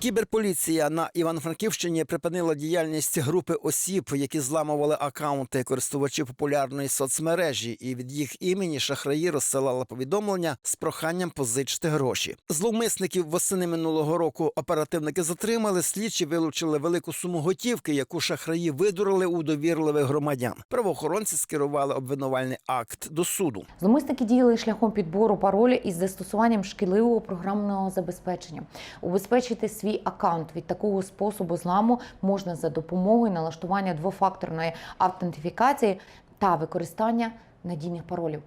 Кіберполіція на Івано-Франківщині припинила діяльність групи осіб, які зламували акаунти користувачів популярної соцмережі, і від їх імені шахраї розсилали повідомлення з проханням позичити гроші. Зловмисників восени минулого року оперативники затримали. Слідчі вилучили велику суму готівки, яку шахраї видурили у довірливих громадян. Правоохоронці скерували обвинувальний акт до суду. Зловмисники діяли шляхом підбору паролю із застосуванням шкідливого програмного забезпечення. Убезпечити свій аккаунт від такого способу зламу можна за допомогою налаштування двофакторної автентифікації та використання надійних паролів.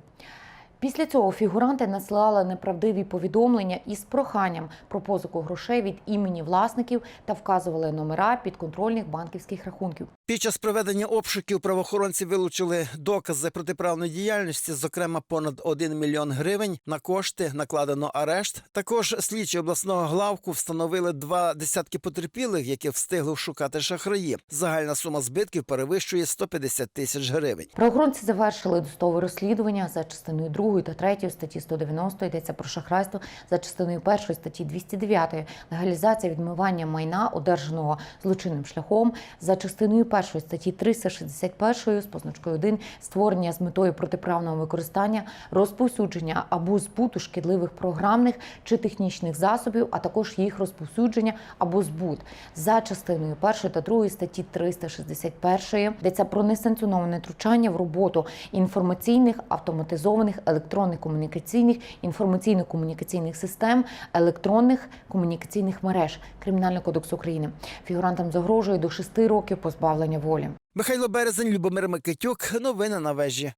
Після цього фігуранти насилали неправдиві повідомлення із проханням про позику грошей від імені власників та вказували номера підконтрольних банківських рахунків. Під час проведення обшуків правоохоронці вилучили докази протиправної діяльності, зокрема понад 1 мільйон гривень. На кошти накладено арешт. Також слідчі обласного главку встановили два десятки потерпілих, які встигли вшукати шахраї. Загальна сума збитків перевищує 150 тисяч гривень. Правоохоронці завершили досудове розслідування за частиною 2 та 3 статті 190 йдеться про шахрайство за частиною 1 статті 209 легалізація відмивання майна, одержаного злочинним шляхом, за частиною 1 статті 361 з позначкою 1 створення з метою протиправного використання, розповсюдження або збуту шкідливих програмних чи технічних засобів, а також їх розповсюдження або збут за частиною 1 та 2 статті 361 йдеться про несанкціоноване втручання в роботу інформаційних, автоматизованих, електронних комунікаційних, інформаційно-комунікаційних систем, електронних комунікаційних мереж Кримінального кодексу України. Фігурантам загрожує до 6 років волі. Михайло Березень, Любомир Микитюк. Новини на вежі.